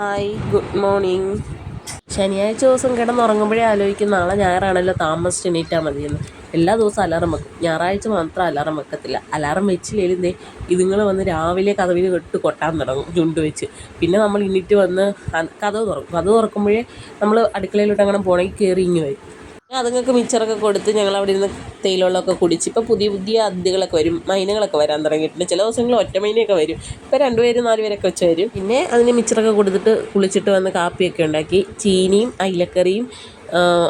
Hi good morning ശനിയാഴ്ച ദിവസം കിടന്നുറങ്ങുമ്പോഴേ ആലോചിക്കും നാളെ ഞായറാണല്ലോ താമസിച്ച് എണീറ്റാൽ മതിയെന്ന്. എല്ലാ ദിവസവും അലാറം വെക്കും. ഞായറാഴ്ച മാത്രം അലാറം വെക്കത്തില്ല. അലാറം വെച്ചില്ലേലും ദേ ഇതുങ്ങൾ വന്ന് രാവിലെ കഥവിൽ കെട്ട് കൊട്ടാൻ തുടങ്ങും ചുണ്ട് വെച്ച്. പിന്നെ നമ്മൾ ഇന്നിട്ട് വന്ന് കഥ തുറക്കും. കഥ തുറക്കുമ്പോഴേ നമ്മൾ അടുക്കളയിലോട്ട് അങ്ങനെ പോകണമെങ്കിൽ കയറി ഇങ്ങ് വരും. അതുങ്ങൾക്ക് മിച്ചറൊക്കെ കൊടുത്ത് ഞങ്ങൾ അവിടെ ഇരുന്ന് തേയിലുള്ളൊക്കെ കുടിച്ച് ഇപ്പോൾ പുതിയ പുതിയ അതിഥികളൊക്കെ വരും മൈനകളൊക്കെ വരാൻ തുടങ്ങിയിട്ടുണ്ട്. ചില ദിവസങ്ങളിൽ ഒറ്റ മൈനയൊക്കെ വരും. ഇപ്പോൾ രണ്ടുപേരും നാല് പേരൊക്കെ വെച്ച് വരും. പിന്നെ അതിന് മിച്ചറൊക്കെ കൊടുത്തിട്ട് കുളിച്ചിട്ട് വന്ന് കാപ്പിയൊക്കെ ഉണ്ടാക്കി. ചീനിയും അയിലക്കറിയും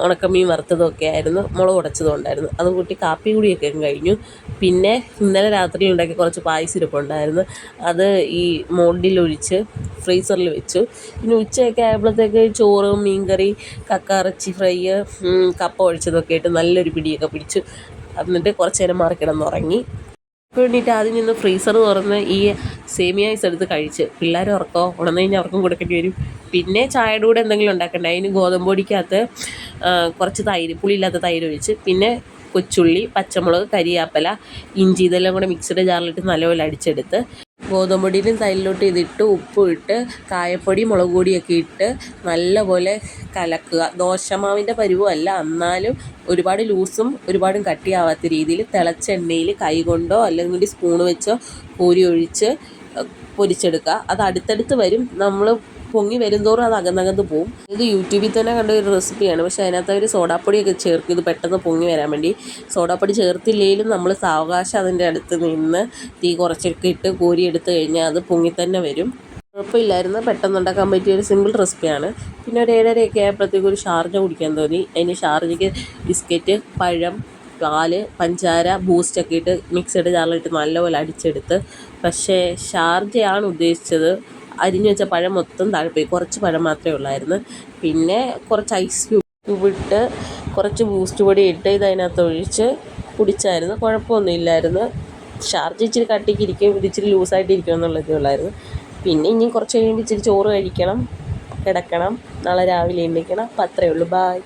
ഉണക്കമീൻ വറുത്തതും ഒക്കെ ആയിരുന്നു. മുളക് ഉടച്ചതും ഉണ്ടായിരുന്നു. അതും കൂട്ടി കാപ്പി കൂടിയൊക്കെ കഴിഞ്ഞു. പിന്നെ ഇന്നലെ രാത്രി ഉണ്ടാക്കി കുറച്ച് പായസിരപ്പ് ഉണ്ടായിരുന്നു അത് ഈ മോഡിലൊഴിച്ച് ഫ്രീസറിൽ വെച്ചു. പിന്നെ ഉച്ചയൊക്കെ ആയപ്പോഴത്തേക്ക് ചോറ് മീൻകറി കക്കാറച്ചി ഫ്രൈ കപ്പ ഒഴിച്ചതൊക്കെ ആയിട്ട് നല്ലൊരു പിടിയൊക്കെ പിടിച്ചു. എന്നിട്ട് കുറച്ച് നേരം മാറി കിടന്നുറങ്ങി ഇപ്പോൾ വേണ്ടിയിട്ട് ആദ്യം നിന്ന് ഫ്രീസർ തുറന്ന് ഈ സേമിയ ഐസ് എടുത്ത് കഴിച്ച്. പിള്ളേർ ഉറക്കോ? ഉണർന്നു കഴിഞ്ഞാൽ അവർക്കും കൊടുക്കേണ്ടി വരും. പിന്നെ ചായയുടെ കൂടെ എന്തെങ്കിലും ഉണ്ടാക്കണ്ട? അതിന് ഗോതമ്പ് പൊടിക്കകത്ത് കുറച്ച് തൈര് പുളിയില്ലാത്ത തൈര് ഒഴിച്ച്. പിന്നെ കൊച്ചുള്ളി പച്ചമുളക് കരിയാപ്പല ഇഞ്ചി ഇതെല്ലാം കൂടെ മിക്സിയുടെ ജാറിലിട്ട് നല്ലപോലെ അടിച്ചെടുത്ത് ഗോതമ്പ് പൊടിയിലും തൈരിലോട്ട് ഇതിട്ട് ഉപ്പും ഇട്ട് കായപ്പൊടി മുളക് പൊടിയൊക്കെ ഇട്ട് നല്ലപോലെ കലക്കുക. ദോശമാവിന്റെ പരുവമല്ല എന്നാലും ഒരുപാട് ലൂസും ഒരുപാടും കട്ടിയാവാത്ത രീതിയിൽ തിളച്ച എണ്ണയിൽ കൈ കൊണ്ടോ അല്ലെങ്കിൽ സ്പൂൺ വെച്ചോ കോരി ഒഴിച്ച് പൊരിച്ചെടുക്കുക. അത് അടുത്തടുത്ത് വരും. നമ്മൾ പൊങ്ങി വരുംതോറും അത് അകന്നകന്ന് പോവും. ഇത് യൂട്യൂബിൽ തന്നെ കണ്ട ഒരു റെസിപ്പിയാണ്. പക്ഷേ അതിനകത്ത് അവർ സോഡാപ്പൊടിയൊക്കെ ചേർക്കും. ഇത് പെട്ടെന്ന് പൊങ്ങി വരാൻ വേണ്ടി. സോഡാപ്പൊടി ചേർത്തില്ലെങ്കിലും നമ്മൾ സാവകാശം അതിന്റെ അടുത്ത് നിന്ന് തീ കുറച്ചൊക്കെ ഇട്ട് കോരി എടുത്തു കഴിഞ്ഞാൽ അത് പൊങ്ങി തന്നെ വരും. കുഴപ്പമില്ലായിരുന്നു. പെട്ടെന്ന് ഉണ്ടാക്കാൻ പറ്റിയ ഒരു സിമ്പിൾ റെസിപ്പിയാണ്. പിന്നെ ഒരു ഏഴരയൊക്കെ ആയപ്പോഴത്തേക്കും ഒരു ഷാർജ കുടിക്കാൻ തോന്നി. അതിന് ഷാർജയ്ക്ക് ബിസ്ക്കറ്റ് പഴം പാൽ പഞ്ചാര ബൂസ്റ്റൊക്കെ ഇട്ട് മിക്സഡ് ജാറിലിട്ട് നല്ലപോലെ അടിച്ചെടുത്ത്. പക്ഷേ ഷാർജയാണ് ഉദ്ദേശിച്ചത് അരിഞ്ഞു വെച്ച പഴം മൊത്തം താഴെപ്പോയി പോയി. കുറച്ച് പഴം മാത്രമേ ഉള്ളായിരുന്നു. പിന്നെ കുറച്ച് ഐസ് ക്യൂബ് ഇട്ട് കുറച്ച് ബൂസ്റ്റ് പൊടി ഇട്ട് ഇത് അതിനകത്ത് ഒഴിച്ച് കുടിച്ചായിരുന്നു. കുഴപ്പമൊന്നും ഇല്ലായിരുന്നു ഷാർജ ഇച്ചിരി കട്ടിക്കിരിക്കും ഇത് ഇച്ചിരി ലൂസായിട്ട് ഇരിക്കും എന്നുള്ളതേ ഉള്ളായിരുന്നു. പിന്നെ ഇനി കുറച്ച് കഴിയുമ്പോൾ ഇച്ചിരി ചോറ് കഴിക്കണം കിടക്കണം. നാളെ രാവിലെ എണ്ണിക്കണം അപ്പം അത്രയേ ഉള്ളൂ. ബായ്